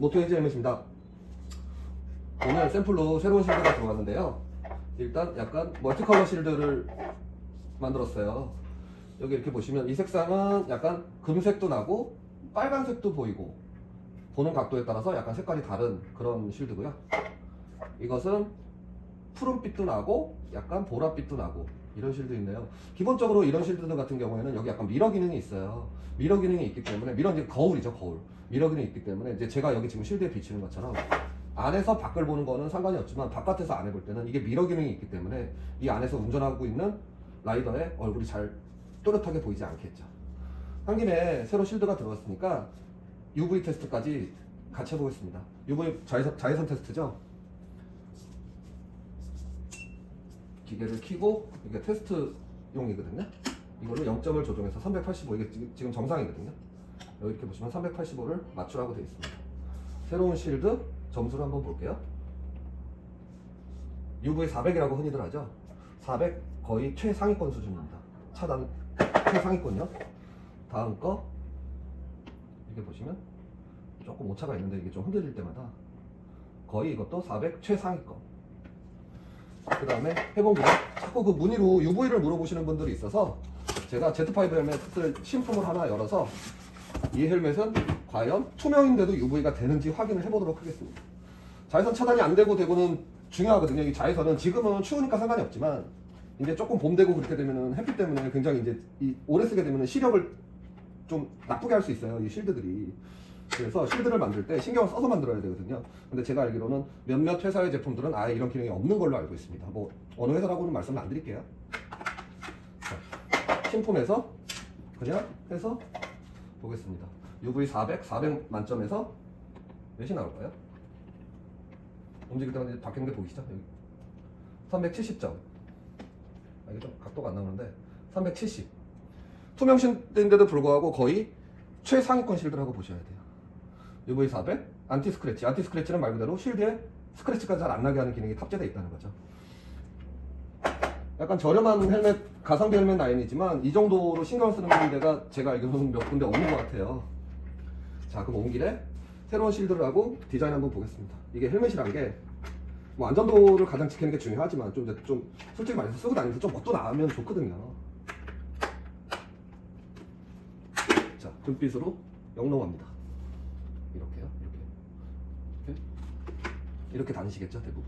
모토에이지 헬멧입니다. 오늘 샘플로 새로운 실드가 들어왔는데요. 일단 약간 멀티컬러 실드를 만들었어요. 여기 이렇게 보시면 이 색상은 약간 금색도 나고 빨간색도 보이고 보는 각도에 따라서 약간 색깔이 다른 그런 실드고요. 이것은 푸른빛도 나고 약간 보랏빛도 나고 이런 실드 있네요. 기본적으로 이런 실드들 같은 경우에는 여기 약간 미러 기능이 있어요. 미러 기능이 있기 때문에 미러 이제 거울이죠 거울. 미러 기능이 있기 때문에 이제 제가 여기 지금 실드에 비치는 것처럼 안에서 밖을 보는 거는 상관이 없지만 바깥에서 안에 볼 때는 이게 미러 기능이 있기 때문에 이 안에서 운전하고 있는 라이더의 얼굴이 잘 또렷하게 보이지 않겠죠. 한 김에 새로 실드가 들어왔으니까 UV 테스트까지 같이 해보겠습니다. UV 자외선, 자외선 테스트죠. 기계를 켜고 이게 테스트용이거든요. 이걸로 0점을 조정해서 385 이게 지- 지금 정상이거든요. 여기 이렇게 보시면 385를 맞추라고 되어 있습니다. 새로운 실드 점수를 한번 볼게요. UV 400이라고 흔히들 하죠. 400 거의 최상위권 수준입니다. 차단 최상위권이요. 다음 거 이게 보시면 조금 오차가 있는데 이게 좀 흔들릴 때마다 거의 이것도 400 최상위권. 그 다음에 해본기가 자꾸 그 문의로 UV를 물어보시는 분들이 있어서 제가 Z5 헬멧을 신품을 하나 열어서 이 헬멧은 과연 투명인데도 UV가 되는지 확인을 해보도록 하겠습니다. 자외선 차단이 안 되고 되고는 중요하거든요. 이 자외선은 지금은 추우니까 상관이 없지만 이제 조금 봄 되고 그렇게 되면은 햇빛 때문에 굉장히 이제 이 오래 쓰게 되면은 시력을 좀 나쁘게 할 수 있어요. 이 실드들이. 그래서 실드를 만들 때 신경을 써서 만들어야 되거든요. 근데 제가 알기로는 몇몇 회사의 제품들은 아예 이런 기능이 없는 걸로 알고 있습니다. 뭐 어느 회사라고는 말씀을 안 드릴게요. 자, 신품에서 그냥 해서 보겠습니다. UV 400, 400 만점에서 몇이 나올까요? 움직일 때마다 이제 바뀌는 게 보이시죠? 여기 370점. 아, 이게 좀 각도가 안 나오는데 370. 투명 실드인데도 불구하고 거의 최상위권 실드라고 보셔야 돼요. UV 400, 안티 스크래치. 안티 스크래치는 말 그대로 실드에 스크래치가 잘 안 나게 하는 기능이 탑재되어 있다는 거죠. 약간 저렴한 헬멧, 가성비 헬멧 라인이지만 이 정도로 신경 쓰는 데가 제가 알기로는 몇 군데 없는 것 같아요. 자, 그럼 온 길에 새로운 실드를 하고 디자인 한번 보겠습니다. 이게 헬멧이란 게 뭐 안전도를 가장 지키는 게 중요하지만 좀, 좀 솔직히 말해서 쓰고 다니면서 좀 멋도 나면 좋거든요. 자, 금빛으로 영롱합니다. 이렇게요, 이렇게. 이렇게. 이렇게 다니시겠죠, 대부분.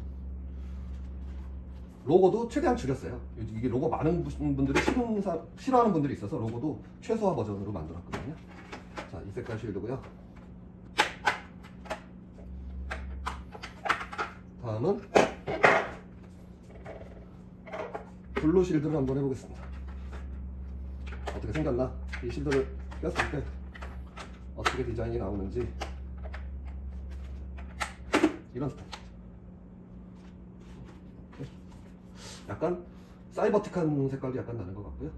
로고도 최대한 줄였어요. 이게 로고 많은 분들이 싫은 사, 싫어하는 분들이 있어서 로고도 최소화 버전으로 만들었거든요. 자, 이 색깔 실드고요. 다음은 블루 실드를 한번 해보겠습니다. 어떻게 생겼나? 이 실드를 꼈을 때 어떻게 디자인이 나오는지 이런 스타일. 약간 사이버틱한 색깔도 약간 나는 것 같고요.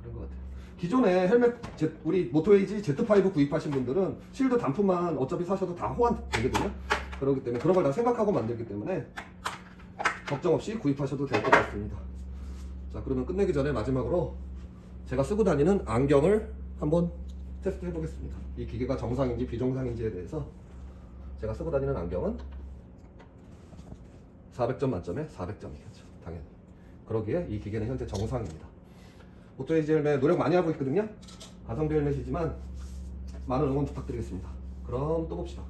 그런 것 같아요. 기존에 헬멧 제- 우리 모토에이지 Z5 구입하신 분들은 실드 단품만 어차피 사셔도 다 호환 되거든요. 그렇기 때문에 그런 걸 다 생각하고 만들기 때문에 걱정 없이 구입하셔도 될 것 같습니다. 자 그러면 끝내기 전에 마지막으로 제가 쓰고 다니는 안경을 한번 테스트 해보겠습니다. 이 기계가 정상인지 비정상인지에 대해서 제가 쓰고 다니는 안경은 400점 만점에 400점이겠죠. 당연히. 그러기에 이 기계는 현재 정상입니다. 모토에이지 헬멧 노력 많이 하고 있거든요. 가성비 헬멧이지만 많은 응원 부탁드리겠습니다. 그럼 또 봅시다.